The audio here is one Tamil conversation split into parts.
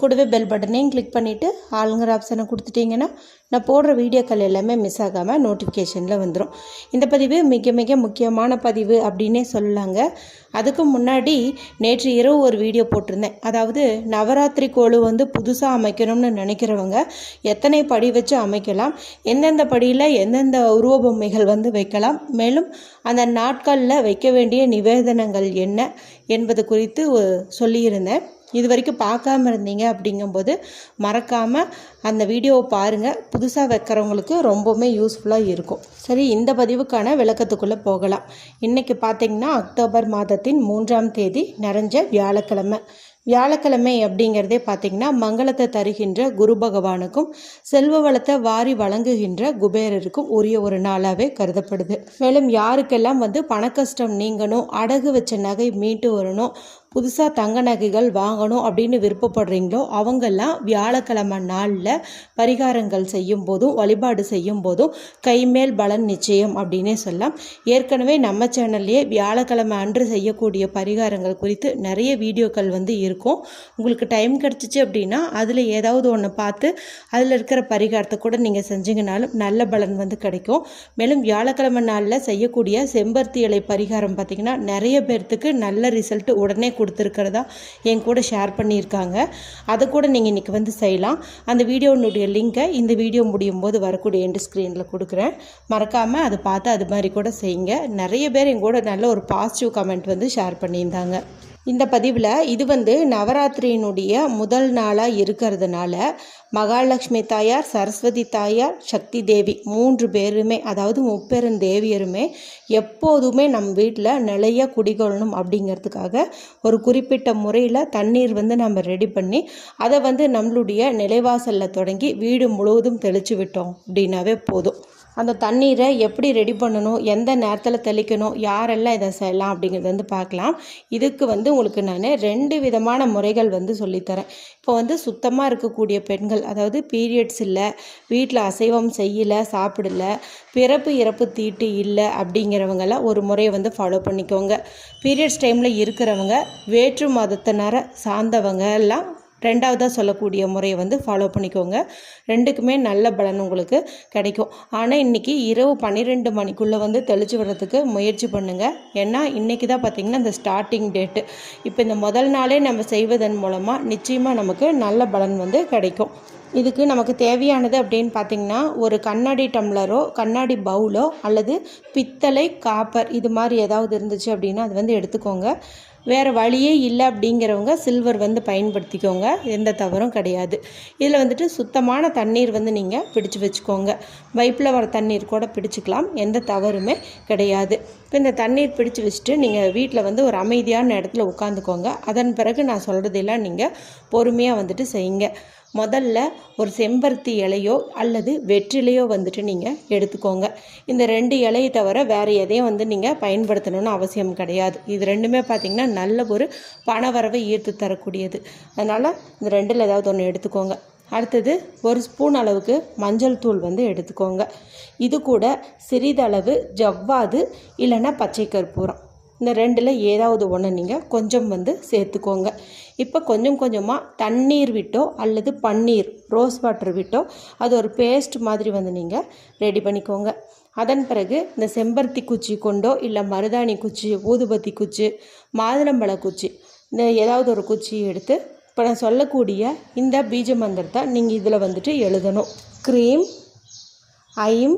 கூடவே பெல் பட்டனையும் கிளிக் பண்ணிவிட்டு ஆளுங்கிற ஆப்ஷனை கொடுத்துட்டிங்கன்னா நான் போடுற வீடியோக்கள் எல்லாமே மிஸ் ஆகாமல் நோட்டிஃபிகேஷனில் வந்துடும் இந்த பதிவு மிக மிக முக்கியமான பதிவு அப்படின்னே சொல்லலாங்க. அதுக்கு முன்னாடி நேற்று இரவு ஒரு வீடியோ போட்டிருந்தேன். அதாவது நவராத்திரி கோலு வந்து புதுசாக அமைக்கணும்னு நினைக்கிறவங்க எத்தனை படி வச்சு அமைக்கலாம் எந்தெந்த படியில் எந்தெந்த உருவ பொம்மைகள் வந்து வைக்கலாம் மேலும் அந்த நாட்களில் வைக்க வேண்டிய நிவேதனங்கள் என்ன என்பது குறித்து சொல்லியிருந்தேன். இது வரைக்கும் பார்க்காம இருந்தீங்க அப்படிங்கும்போது மறக்காமல் அந்த வீடியோவை பாருங்கள் புதுசாக வைக்கிறவங்களுக்கு ரொம்பவுமே யூஸ்ஃபுல்லாக இருக்கும். சரி இந்த பதிவுக்கான விளக்கத்துக்குள்ளே போகலாம். இன்றைக்கி பார்த்தீங்கன்னா அக்டோபர் மாதத்தின் மூன்றாம் தேதி நிறைஞ்ச வியாழக்கிழமை. வியாழக்கிழமை அப்படிங்கிறதே பார்த்திங்கன்னா மங்களத்தை தருகின்ற குரு பகவானுக்கும் செல்வ வளத்தை வாரி வழங்குகின்ற குபேரருக்கும் உரிய ஒரு நாளாகவே கருதப்படுது. மேலும் யாருக்கெல்லாம் வந்து பணக்கஷ்டம் நீங்கணும் அடகு வச்ச நகை மீட்டு வரணும் புதுசாக தங்க நகைகள் வாங்கணும் அப்படின்னு விருப்பப்படுறீங்களோ அவங்கெல்லாம் வியாழக்கிழமை நாளில் பரிகாரங்கள் செய்யும் போதும் வழிபாடு செய்யும் போதும் கைமேல் பலன் நிச்சயம் அப்படின்னே சொல்லலாம். ஏற்கனவே நம்ம சேனல்லையே வியாழக்கிழமை அன்று செய்யக்கூடிய பரிகாரங்கள் குறித்து நிறைய வீடியோக்கள் வந்து இருக்கும். உங்களுக்கு டைம் கிடச்சிச்சு அப்படின்னா அதில் ஏதாவது ஒன்று பார்த்து அதில் இருக்கிற பரிகாரத்தை கூட நீங்கள் செஞ்சீங்கனாலும் நல்ல பலன் வந்து கிடைக்கும். மேலும் வியாழக்கிழமை நாளில் செய்யக்கூடிய செம்பருத்தி இலை பரிகாரம் பார்த்திங்கன்னா நிறைய பேர்த்துக்கு நல்ல ரிசல்ட் உடனே கொடுத்துருக்கிறதா என் கூட ஷேர் பண்ணியிருக்காங்க. அதை கூட நீங்கள் இன்றைக்கி வந்து செய்யலாம். அந்த வீடியோனுடைய லிங்கை இந்த வீடியோ முடியும் போது வரக்கூடிய எண்டு ஸ்க்ரீனில் கொடுக்குறேன். மறக்காமல் அதை பார்த்து அது மாதிரி கூட செய்யுங்க. நிறைய பேர் என் கூட நல்ல ஒரு பாசிட்டிவ் கமெண்ட் வந்து ஷேர் பண்ணியிருந்தாங்க. இந்த பதிவில் இது வந்து நவராத்திரியினுடைய முதல் நாளாக இருக்கிறதுனால மகாலட்சுமி தாயார் சரஸ்வதி தாயார் சக்தி தேவி மூன்று பேருமே அதாவது முப்பெரும் தேவியருமே எப்போதுமே நம் வீட்டில் நிலைய குடிகொள்ளணும் அப்படிங்கிறதுக்காக ஒரு குறிப்பிட்ட முறையில் தண்ணீர் வந்து நம்ம ரெடி பண்ணி அதை வந்து நம்மளுடைய நிலைவாசலில் தொடங்கி வீடு முழுவதும் தெளித்து விட்டோம் அப்படின்னாவே போதும். அந்த தண்ணீரை எப்படி ரெடி பண்ணணும் எந்த நேரத்தில் தெளிக்கணும் யாரெல்லாம் இதை செய்யலாம் அப்படிங்கிறது வந்து பார்க்கலாம். இதுக்கு வந்து உங்களுக்கு நான் ரெண்டு விதமான முறைகள் வந்து சொல்லித்தரேன். இப்போ வந்து சுத்தமாக இருக்கக்கூடிய பெண்கள் அதாவது பீரியட்ஸ் இல்லை வீட்டில் அசைவம் செய்யலை சாப்பிடல பிறப்பு இறப்பு தீட்டு இல்லை அப்படிங்கிறவங்கெல்லாம் ஒரு முறையை வந்து ஃபாலோ பண்ணிக்கோங்க. பீரியட்ஸ் டைமில் இருக்கிறவங்க வேற்று மதத்தினரை சார்ந்தவங்க எல்லாம் ரெண்டாவதாக சொல்லக்கூடிய முறையை வந்து ஃபாலோ பண்ணிக்கோங்க. ரெண்டுக்குமே நல்ல பலன் உங்களுக்கு கிடைக்கும். ஆனால் இன்றைக்கி இரவு பன்னிரெண்டு மணிக்குள்ளே வந்து தெளிச்சு வர்றதுக்கு முயற்சி பண்ணுங்கள் ஏன்னா இன்றைக்கி தான் பார்த்திங்கன்னா இந்த ஸ்டார்டிங் டேட்டு இப்போ இந்த முதல் நாளே நம்ம செய்வதன் மூலமாக நிச்சயமாக நமக்கு நல்ல பலன் வந்து கிடைக்கும். இதுக்கு நமக்கு தேவையானது அப்படின்னு பார்த்தீங்கன்னா ஒரு கண்ணாடி டம்ளரோ கண்ணாடி பவுலோ அல்லது பித்தளை காப்பர் இது மாதிரி ஏதாவது இருந்துச்சு அப்படின்னா அது வந்து எடுத்துக்கோங்க. வேறு வழியே இல்லை அப்படிங்கிறவங்க சில்வர் வந்து பயன்படுத்திக்கோங்க. எந்த தவறும் கிடையாது. இதில் வந்துட்டு சுத்தமான தண்ணீர் வந்து நீங்கள் பிடிச்சு வச்சுக்கோங்க. பைப்பில் வர தண்ணீர் கூட பிடிச்சிக்கலாம். எந்த தவறுமே கிடையாது. இப்போ இந்த தண்ணீர் பிடிச்சு வச்சுட்டு நீங்கள் வீட்டில் வந்து ஒரு அமைதியான இடத்துல உட்காந்துக்கோங்க. அதன் பிறகு நான் சொல்கிறதெல்லாம் நீங்கள் பொறுமையாக வந்துட்டு செய்யுங்க. முதல்ல ஒரு செம்பருத்தி இலையோ அல்லது வெற்றிலையோ வந்துட்டு நீங்கள் எடுத்துக்கோங்க. இந்த ரெண்டு இலையை தவிர வேறு எதையும் வந்து நீங்கள் பயன்படுத்தணும்னு அவசியம் கிடையாது. இது ரெண்டுமே பார்த்திங்கன்னா நல்ல ஒரு பணவரவை ஈர்த்து தரக்கூடியது. அதனால் இந்த ரெண்டில் ஏதாவது ஒன்று எடுத்துக்கோங்க. அடுத்தது ஒரு ஸ்பூன் அளவுக்கு மஞ்சள் தூள் வந்து எடுத்துக்கோங்க. இது கூட சிறிதளவு ஜவ்வாது இல்லைன்னா பச்சை கற்பூரம். இந்த ரெண்டில் ஏதாவது ஒன்று நீங்கள் கொஞ்சம் வந்து சேர்த்துக்கோங்க. இப்போ கொஞ்சம் கொஞ்சமாக தண்ணீர் விட்டோ அல்லது பன்னீர் ரோஸ் வாட்டர் விட்டோ அது ஒரு பேஸ்ட் மாதிரி வந்து நீங்கள் ரெடி பண்ணிக்கோங்க. அதன் பிறகு இந்த செம்பருத்தி குச்சி கொண்டோ இல்லை மருதாணி குச்சி ஊதுபத்தி குச்சி மாதுளம்பழ குச்சி இந்த ஏதாவது ஒரு குச்சி எடுத்து இப்போ நான் சொல்லக்கூடிய இந்த பீஜ மந்திரத்தை நீங்கள் இதில் வந்துட்டு எழுதணும். க்ரீம் ஐம்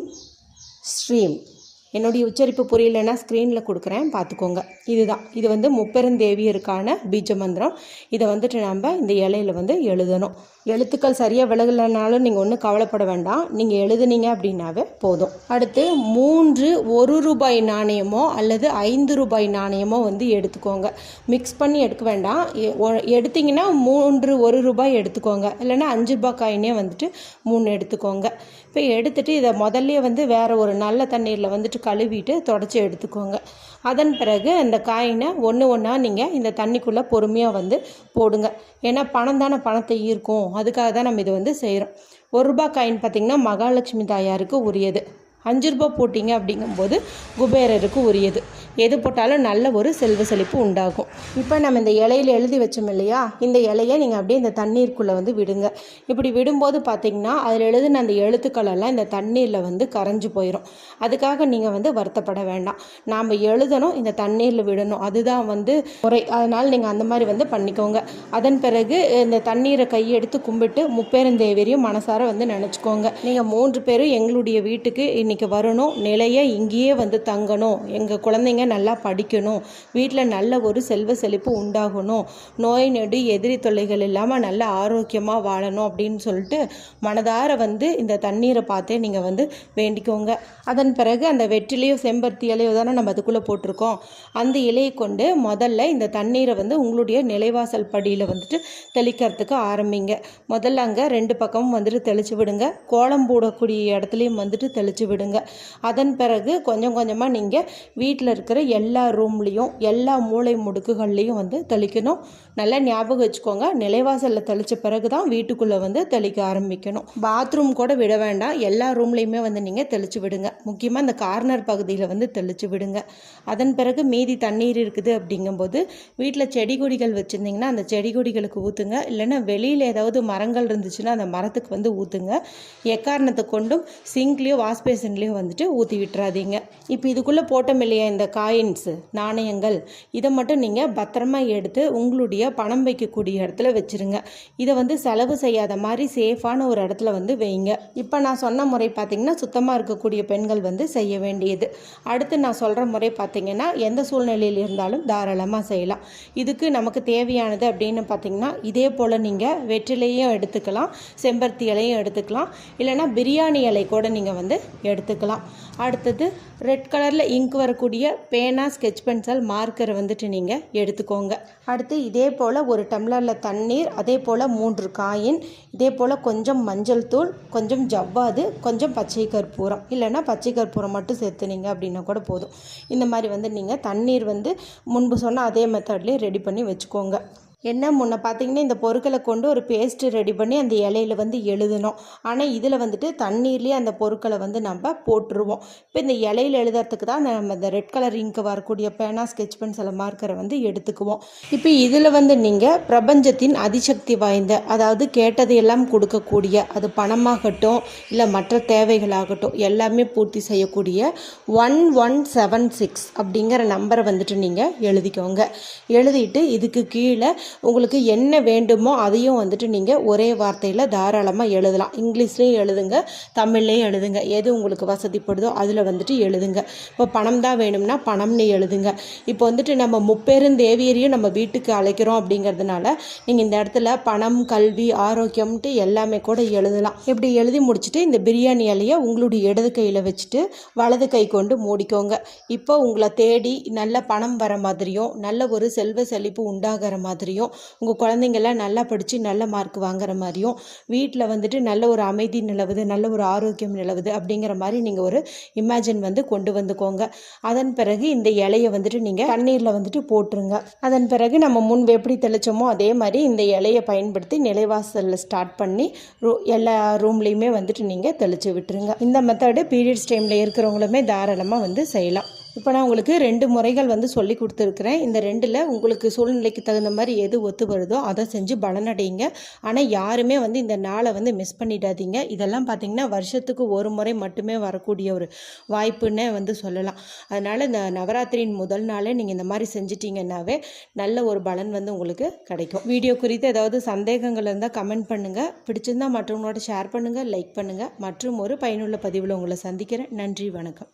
ஸ்ட்ரீம் என்னுடைய உச்சரிப்பு புரியலன்னா ஸ்க்ரீனில் கொடுக்குறேன். பார்த்துக்கோங்க. இதுதான். இது வந்து முப்பெருந்தேவியருக்கான பீஜ மந்திரம். இதை வந்துட்டு நம்ம இந்த இலையில வந்து எழுதணும். எழுத்துக்கள் சரியாக விலகலைனாலும் நீங்கள் ஒன்றும் கவலைப்பட வேண்டாம். நீங்கள் எழுதுனீங்க அப்படின்னாவே போதும். அடுத்து மூன்று ஒரு ரூபாய் நாணயமோ அல்லது ஐந்து ரூபாய் நாணயமோ வந்து எடுத்துக்கோங்க. மிக்ஸ் பண்ணி எடுக்க வேண்டாம். எ- ஒ- எடுத்தீங்கன்னா மூன்று ஒரு ரூபாய் எடுத்துக்கோங்க. இல்லைன்னா அஞ்சு ரூபாய் காயினே வந்துட்டு மூணு எடுத்துக்கோங்க. இப்போ எடுத்துகிட்டு இதை முதல்ல வந்து வேறு ஒரு நல்ல தண்ணீரில் வந்துட்டு கழுவிட்டு தொடச்சி எடுத்துக்கோங்க. அதன் பிறகு அந்த காயினை ஒன்று ஒன்றா நீங்கள் இந்த தண்ணிக்குள்ளே பொறுமையாக வந்து போடுங்க. ஏன்னா பணம் தானே பணத்தை ஈர்க்கும். அதுக்காக தான் நம்ம இதை வந்து செய்கிறோம் ஒரு ரூபாய் காயின் பார்த்திங்கன்னா மகாலட்சுமி தாயாருக்கு உரியது. அஞ்சு ரூபா போட்டிங்க அப்படிங்கும்போது குபேரருக்கு உரியது. எது போட்டாலும் நல்ல ஒரு செல்வ செழிப்பு உண்டாகும். இப்போ நம்ம இந்த இலையில எழுதி வச்சோம் இல்லையா? இந்த இலையை நீங்கள் அப்படியே இந்த தண்ணீருக்குள்ளே வந்து விடுங்க. இப்படி விடும்போது பார்த்தீங்கன்னா அதில் எழுதின அந்த எழுத்துக்களெல்லாம் இந்த தண்ணீரில் வந்து கரைஞ்சு போயிடும் அதுக்காக நீங்கள் வந்து வருத்தப்பட வேண்டாம். நாம் எழுதணும் இந்த தண்ணீரில் விடணும். அதுதான் வந்து முறை. அதனால் நீங்கள் அந்த மாதிரி வந்து பண்ணிக்கோங்க. அதன் பிறகு இந்த தண்ணீரை கையெடுத்து கும்பிட்டு முப்பெருந்தேவரையும் மனசார வந்து நினச்சிக்கோங்க. நீங்கள் மூன்று பேரும் எங்களுடைய வீட்டுக்கு இன்றைக்கி வரணும். நிலைய இங்கேயே வந்து தங்கணும். எங்கள் குழந்தைங்க நல்லா படிக்கணும். வீட்டில் நல்ல ஒரு செல்வ செழிப்பு உண்டாகணும். நோய் நெடு எதிரி தொல்லைகள் இல்லாமல் நல்ல ஆரோக்கியமாக வாழணும் அப்படின்னு சொல்லிட்டு மனதார வந்து இந்த தண்ணீரை பார்த்தே நீங்கள் வந்து வேண்டிக்கோங்க. அதன் பிறகு அந்த வெற்றிலையோ செம்பருத்தி இலையோ தானே நம்ம அதுக்குள்ளே போட்டிருக்கோம். அந்த இலையை கொண்டு முதல்ல இந்த தண்ணீரை வந்து உங்களுடைய நிலைவாசல் படியில் வந்துட்டு தெளிக்கிறதுக்கு ஆரம்பிங்க. முதல்ல அங்கே ரெண்டு பக்கமும் வந்துட்டு தெளித்து விடுங்க. கோலம் போடக்கூடிய இடத்துலையும் வந்துட்டு தெளித்து விடுங்க. அதன் பிறகு கொஞ்சம் கொஞ்சமாக நீங்கள் வீட்டில் இருக்கிற எல்லா ரூம்லேயும் எல்லா மூளை முடுக்குகள்லேயும் வந்து தெளிக்கணும். நல்லா ஞாபகம் வச்சுக்கோங்க. நிலைவாசலில் தெளித்த பிறகு தான் வீட்டுக்குள்ளே வந்து தெளிக்க ஆரம்பிக்கணும். பாத்ரூம் கூட விட வேண்டாம். எல்லா ரூம்லேயுமே வந்து நீங்கள் தெளித்து விடுங்க. முக்கியமாக இந்த கார்னர் பகுதியில் வந்து தெளித்து விடுங்க. அதன் பிறகு மீதி தண்ணீர் இருக்குது அப்படிங்கும்போது வீட்டில் செடி கொடிகள் வச்சுருந்தீங்கன்னா அந்த செடி கொடிகளுக்கு ஊற்றுங்க இல்லைன்னா வெளியில் ஏதாவது மரங்கள் இருந்துச்சுன்னா அந்த மரத்துக்கு வந்து ஊற்றுங்க எக்காரணத்தை கொண்டும் சிங்க்லேயோ வாஷ் பேசின்லேயோ வந்துட்டு ஊற்றி விட்டுறாதீங்க. இப்போ இதுக்குள்ளே போட்டோம் இல்லையா இந்த காயின்ஸு நாணயங்கள். இதை மட்டும் நீங்கள் பத்திரமா எடுத்து உங்களுடைய பணம் வைக்கக்கூடிய இடத்துல வச்சுருங்க. இதை வந்து செலவு செய்யாத மாதிரி சேஃபான ஒரு இடத்துல வந்து வைங்க. இப்போ நான் சொன்ன முறை பார்த்திங்கன்னா சுத்தமாக இருக்கக்கூடிய பெண்கள் வந்து செய்ய வேண்டியது. அடுத்து நான் சொல்கிற முறை பார்த்திங்கன்னா எந்த சூழ்நிலையில் இருந்தாலும் தாராளமாக செய்யலாம். இதுக்கு நமக்கு தேவையானது அப்படின்னு பார்த்திங்கன்னா இதே போல் நீங்கள் வெற்றிலையும் எடுத்துக்கலாம் செம்பருத்தி இலையும் எடுத்துக்கலாம் இல்லைன்னா பிரியாணி இலை கூட நீங்கள் வந்து எடுத்துக்கலாம். அடுத்தது ரெட் கலரில் இங்க் வரக்கூடிய பேனா ஸ்கெட்ச் பென்சில் மார்க்கரை வந்துட்டு நீங்கள் எடுத்துக்கோங்க. அடுத்து இதே போல் ஒரு டம்ளரில் தண்ணீர் அதே போல் மூன்று காயின் இதே போல் கொஞ்சம் மஞ்சள் தூள் கொஞ்சம் ஜவ்வாது கொஞ்சம் பச்சை கற்பூரம். இல்லைன்னா பச்சை கற்பூரம் மட்டும் சேர்த்துனீங்க அப்படின்னா கூட போதும். இந்த மாதிரி வந்து நீங்கள் தண்ணீர் வந்து முன்பு சொன்ன அதே மெத்தட்லேயே ரெடி பண்ணி வச்சுக்கோங்க. என்ன முன்ன பார்த்தீங்கன்னா இந்த பொருட்களை கொண்டு ஒரு பேஸ்ட்டு ரெடி பண்ணி அந்த இலையில வந்து எழுதணும். ஆனால் இதில் வந்துட்டு தண்ணீர்லேயே அந்த பொருட்களை வந்து நம்ம போட்டுருவோம். இப்போ இந்த இலையில எழுதுறதுக்கு தான் நம்ம இந்த ரெட் கலர் இங்கு வரக்கூடிய பேனா ஸ்கெட்ச் பென்சில் மார்க்கரை வந்து எடுத்துக்குவோம். இப்போ இதில் வந்து நீங்கள் பிரபஞ்சத்தின் அதிசக்தி வாய்ந்த அதாவது கேட்டதையெல்லாம் கொடுக்கக்கூடிய அது பணமாகட்டும் இல்லை மற்ற தேவைகளாகட்டும் எல்லாமே பூர்த்தி செய்யக்கூடிய ஒன் ஒன் செவன் சிக்ஸ் அப்படிங்கிற நம்பரை வந்துட்டு நீங்கள் எழுதிக்கோங்க. எழுதிட்டு இதுக்கு கீழே உங்களுக்கு என்ன வேண்டுமோ அதையும் வந்துட்டு நீங்கள் ஒரே வார்த்தையில் தாராளமாக எழுதலாம். இங்கிலீஷ்லேயும் எழுதுங்க தமிழ்லேயும் எழுதுங்க. எது உங்களுக்கு வசதிப்படுதோ அதில் வந்துட்டு எழுதுங்க. இப்போ பணம் தான் வேணும்னா பணம்னு எழுதுங்க. இப்போ வந்துட்டு நம்ம முப்பெரும் தேவியரையும் நம்ம வீட்டுக்கு அழைக்கிறோம் அப்படிங்கிறதுனால நீங்கள் இந்த இடத்துல பணம் கல்வி ஆரோக்கியம்ட்டு எல்லாமே கூட எழுதலாம். இப்படி எழுதி முடிச்சுட்டு இந்த பிரியாணி இலையை உங்களுடைய இடது கையில் வச்சுட்டு வலது கை கொண்டு மூடிக்கோங்க. இப்போ உங்களை தேடி நல்ல பணம் வர மாதிரியும் நல்ல ஒரு செல்வ செழிப்பு உண்டாகிற மாதிரியும் உங்கள் குழந்தைங்கள்லாம் நல்லா படித்து நல்ல மார்க் வாங்குற மாதிரியும் வீட்டில் வந்துட்டு நல்ல ஒரு அமைதி நிலவுது நல்ல ஒரு ஆரோக்கியம் நிலவுது அப்படிங்கிற மாதிரி நீங்கள் ஒரு இமேஜின் வந்து கொண்டு வந்துக்கோங்க. அதன் பிறகு இந்த இலையை வந்துட்டு நீங்கள் தண்ணீரில் வந்துட்டு போட்டுருங்க. அதன் பிறகு நம்ம முன்பு எப்படி தெளிச்சோமோ அதே மாதிரி இந்த இலையை பயன்படுத்தி நிலைவாசலில் ஸ்டார்ட் பண்ணி ரூ எல்லா ரூம்லேயுமே வந்துட்டு நீங்கள் தெளித்து விட்டுருங்க. இந்த மெத்தடு பீரியட்ஸ் டைமில் இருக்கிறவங்களுமே தாராளமாக வந்து செய்யலாம். இப்போ நான் உங்களுக்கு ரெண்டு முறைகள் வந்து சொல்லி கொடுத்துருக்குறேன். இந்த ரெண்டில் உங்களுக்கு சூழ்நிலைக்கு தகுந்த மாதிரி எது ஒத்து வருதோ அதை செஞ்சு பலனடையுங்க. ஆனால் யாருமே வந்து இந்த நாளை வந்து மிஸ் பண்ணிடாதீங்க. இதெல்லாம் பார்த்திங்கன்னா வருஷத்துக்கு ஒரு முறை மட்டுமே வரக்கூடிய ஒரு வாய்ப்புன்னே வந்து சொல்லலாம். அதனால் இந்த நவராத்திரியின் முதல் நாளே நீங்கள் இந்த மாதிரி செஞ்சிட்டிங்கன்னாவே நல்ல ஒரு பலன் வந்து உங்களுக்கு கிடைக்கும். வீடியோ குறித்து ஏதாவது சந்தேகங்கள் இருந்தால் கமெண்ட் பண்ணுங்கள் பிடிச்சிருந்தால் மற்றவங்களோட ஷேர் பண்ணுங்கள் லைக் பண்ணுங்கள் மற்றும் ஒரு பயனுள்ள பதிவில் உங்களை சந்திக்கிறேன். நன்றி வணக்கம்.